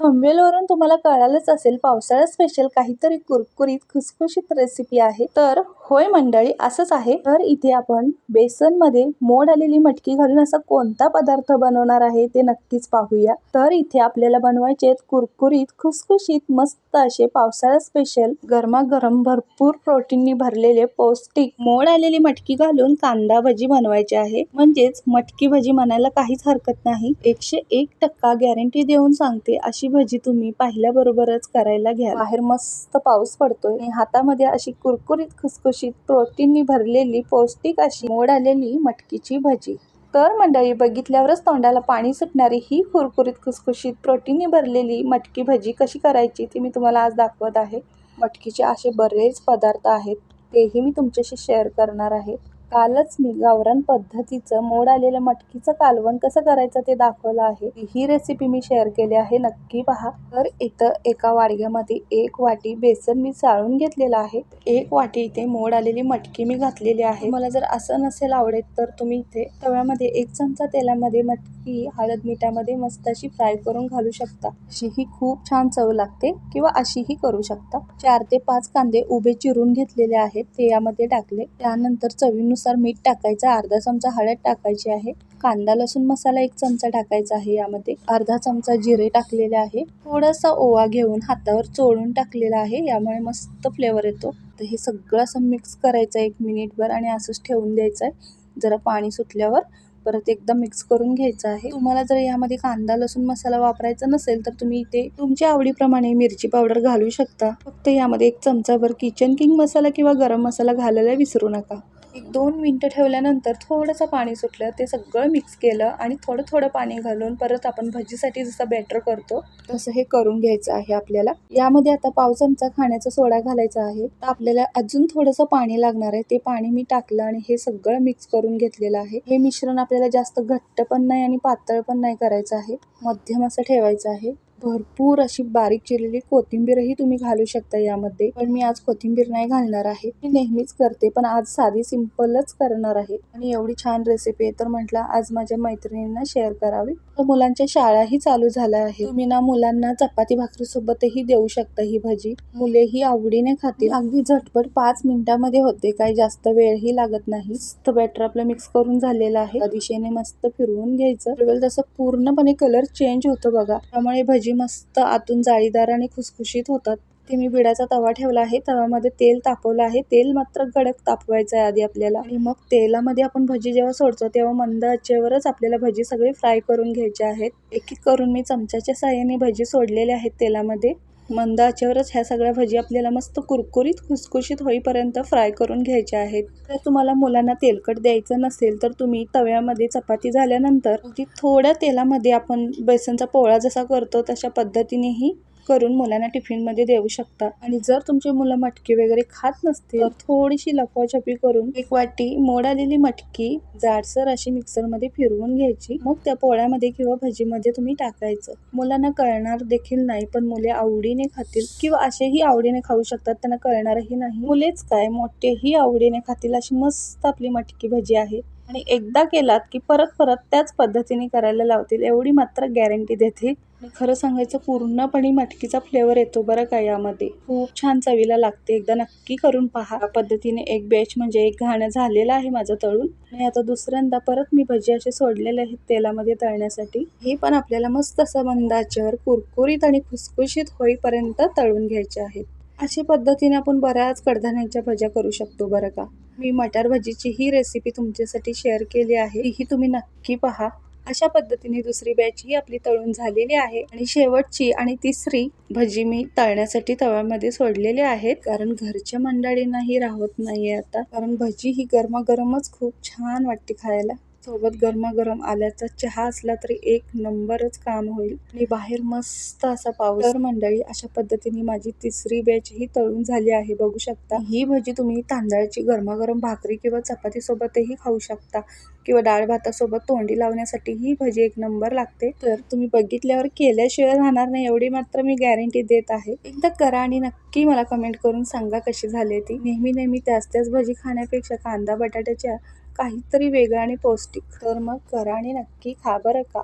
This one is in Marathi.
थंबनेलवरून तुम्हाला कळालंच असेल पावसाळा स्पेशल काहीतरी कुरकुरीत खुसखुशीत रेसिपी आहे. तर होय मंडळी असंच आहे. तर इथे आपण बेसनमध्ये मोड आलेली मटकी घालून असा कोणता पदार्थ बनवणार आहे ते नक्कीच पाहूया. तर इथे आपल्याला बनवायचे आहेत कुरकुरीत खुसखुशीत मस्त असे पावसाळा स्पेशल गरमागरम भरपूर प्रोटीननी भरलेले पौष्टिक मोड आलेली मटकी घालून कांदा भजी बनवायचे आहे. म्हणजेच मटकी भजी म्हणायला काहीच हरकत नाही. एकशे एक टक्का गॅरंटी देऊन सांगते अशी भजी तुम्ही पाहिल्याबरोबरच करायला घ्या बाहेर मस्त पाऊस पडतोय. आणि हातामध्ये अशी कुरकुरीत खुसखुशीत प्रोटीननी भरलेली पौष्टिक अशी मोड आलेली मटकीची भजी. तर मंडळी बघितल्यावरच तोंडाला पाणी सुटणारी ही कुरकुरीत खुसखुशीत प्रोटीननी भरलेली मटकी भजी कशी करायची ती मी तुम्हाला आज दाखवत आहे. मटकीचे असे बरेच पदार्थ आहेत. तेही मी तुमच्याशी शेअर करणार आहे. कालच मी गावरान पद्धतीचं मोड आलेलं मटकीचं कालवण कसं करायचं ते दाखवलं आहे. ही रेसिपी मी शेअर केली आहे नक्की पहा. तर इथं एका वाडग्यामध्ये एक वाटी बेसन मी चाळून घेतलेलं आहे. एक वाटी इथे मोड आलेली मटकी मी घातलेली आहे. मला जर असं नसेल आवडेल तर तुम्ही इथे तव्यामध्ये एक चमचा तेलामध्ये मटकी हळद मिठामध्ये मस्त अशी फ्राय करून घालू शकता. अशी ही खूप छान चव लागते किंवा अशीही करू शकता. चार ते पाच कांदे उभे चिरून घेतलेले आहेत. ते यामध्ये टाकले. त्यानंतर चवीनुसार चवीनुसार मीठ टाकायचं अर्धा चमचा हळद टाकायची आहे कांदा लसूण मसाला एक चमचा टाकायचा आहे यामध्ये अर्धा चमचा जिरे टाकलेले आहे थोडासा ओवा घेऊन हातावर चोळून टाकलेला आहे यामुळे मस्त फ्लेवर येतो. तर हे सगळं असं मिक्स करायचं एक मिनिटभर आणि असंच ठेवून द्यायचं आहे. जरा पाणी सुटल्यावर परत एकदा मिक्स करून घ्यायचं आहे. तुम्हाला जर यामध्ये कांदा लसूण मसाला वापरायचा नसेल तर तुम्ही इथे तुमच्या आवडीप्रमाणे मिरची पावडर घालू शकता. फक्त यामध्ये एक चमचाभर किचन किंग मसाला किंवा गरम मसाला घालायला विसरू नका. एक दोन मिनटं ठेवल्यानंतर थोडंसं पाणी सुटलं ते सगळं मिक्स केलं आणि थोडं थोडं पाणी घालून परत आपण भजीसाठी जसं बॅटर करतो तसं हे करून घ्यायचं आहे आपल्याला. यामध्ये आता पाव चमचा खाण्याचा सोडा घालायचा आहे. तर आपल्याला अजून थोडंसं पाणी लागणार आहे. ते पाणी मी टाकलं आणि हे सगळं मिक्स करून घेतलेलं आहे. हे मिश्रण आपल्याला जास्त घट्ट पण नाही आणि पातळ पण नाही करायचं आहे. मध्यम असं ठेवायचं आहे. भरपूर अशी बारीक चिरलेली कोथिंबीरही तुम्ही घालू शकता यामध्ये. पण मी आज कोथिंबीर नाही घालणार आहे. मी नेहमीच करते पण आज साधी सिंपलच करणार आहे. आणि एवढी छान रेसिपी आहे तर म्हटलं आज माझ्या मैत्रिणींना शेअर करावी. तर मुलांच्या शाळाही चालू झाल्या आहे तुम्ही ना मुलांना चपाती भाकरी सोबतही देऊ शकता ही भजी. मुलेही आवडीने खातील. अगदी झटपट पाच मिनिटामध्ये होते काही जास्त वेळही लागत नाही. तर बॅटर आपलं मिक्स करून झालेलं आहे. दिशेने मस्त फिरवून घ्यायचं. तसं पूर्णपणे कलर चेंज होतो बघा. त्यामुळे भजी भजी मस्त आतून जाळीदार आणि खुसखुशीत होतात ते मी बिडाचा तवा ठेवला आहे. तव्यामध्ये तेल तापवलं आहे. तेल मात्र गडक तापवायचं आहे आधी आपल्याला. आणि मग तेलामध्ये आपण भजी जेव्हा सोडतो तेव्हा मंद आचेवरच आपल्याला भजी सगळी फ्राय करून घ्यायची आहेत. एक एक करून मी चमच्याच्या साह्याने भजी सोडलेले आहेत तेलामध्ये. मंद आचेवरच ह्या सगळ्या भजी आपल्याला मस्त कुरकुरीत खुसखुशीत होईपर्यंत फ्राय करून घ्यायच्या आहेत. जर तुम्हाला मुलांना तेलकट द्यायचं नसेल तर तुम्ही तव्यामध्ये चपाती झाल्यानंतर ती थोड्या तेलामध्ये आपण बेसनचा पोळा जसा करतो तशा पद्धतीनेही करून मुलांना टिफिनमध्ये देऊ शकता. आणि जर तुमचे मुलं मटकी वगैरे खात नसतील तर थोडीशी लपवाछपी करून एक वाटी मोड आलेली मटकी जाडसर अशी मिक्सरमध्ये फिरवून घ्यायची. मग त्या पोळ्यामध्ये किंवा भजीमध्ये तुम्ही टाकायचं. मुलांना कळणार देखील नाही पण मुले आवडीने खातील किंवा असेही आवडीने खाऊ शकतात त्यांना कळणारही नाही. मुलेच काय मोठेही आवडीने खातील अशी मस्त आपली मटकी भजी आहे. आणि एकदा केलात की परत परत त्याच पद्धतीने करायला लावतील एवढी मात्र गॅरंटी देते आणि खरं सांगायचं पूर्णपणे मटकीचा फ्लेवर येतो बरं का यामध्ये. खूप छान चवीला लागते. एकदा नक्की करून पहा. पद्धतीने एक बॅच म्हणजे एक घाणं झालेलं आहे माझं तळून. आणि आता दुसऱ्यांदा परत मी भजी असे सोडलेले आहेत तेलामध्ये तळण्यासाठी. हे पण आपल्याला मस्त असं मंदाच्यावर कुरकुरीत आणि खुसखुशीत होईपर्यंत तळून घ्यायचे आहेत. अशा पद्धतीने आपण बऱ्याच कडधान्यांच्या भज्या करू शकतो बरं का. मी मटार भजीची ही रेसिपी तुमच्यासाठी शेअर केली आहे. ही तुम्ही नक्की पहा. अशा पद्धतीने दुसरी बॅच ही आपली तळून झालेली आहे. आणि शेवटची आणि तिसरी भजी मी तळण्यासाठी तव्यामध्ये सोडलेली आहेत. कारण घरच्या मंडळींनाही राहत नाहीये आता. कारण भजी ही गरमागरमच खूप छान वाटते खायला. सोबत गरमागरम आल्याचा चहा असला तरी एक नंबरच काम होईल. आणि बाहेर मस्त असा पाऊस. तर मंडळी अशा पद्धतीने माझी तिसरी बॅच ही तळून झाली आहे. बघू शकता. ही भजी तुम्ही तांदळाची गरमागरम भाकरी किंवा चपाती सोबतही खाऊ शकता किंवा डाळ भातासोबत तोंडी लावण्यासाठी ही भजी एक नंबर लागते. तर तुम्ही बघितल्यावर केल्याशिवाय राहणार नाही एवढी मात्र मी गॅरंटी देत आहे. एकदा करा आणि नक्की मला कमेंट करून सांगा कशी झाली ती. नेहमी नेहमी त्याच त्याच भजी खाण्यापेक्षा कांदा बटाट्याच्या काहीतरी वेगळं आणि पौष्टिक. तर मग करा आणि नक्की खा बरं का.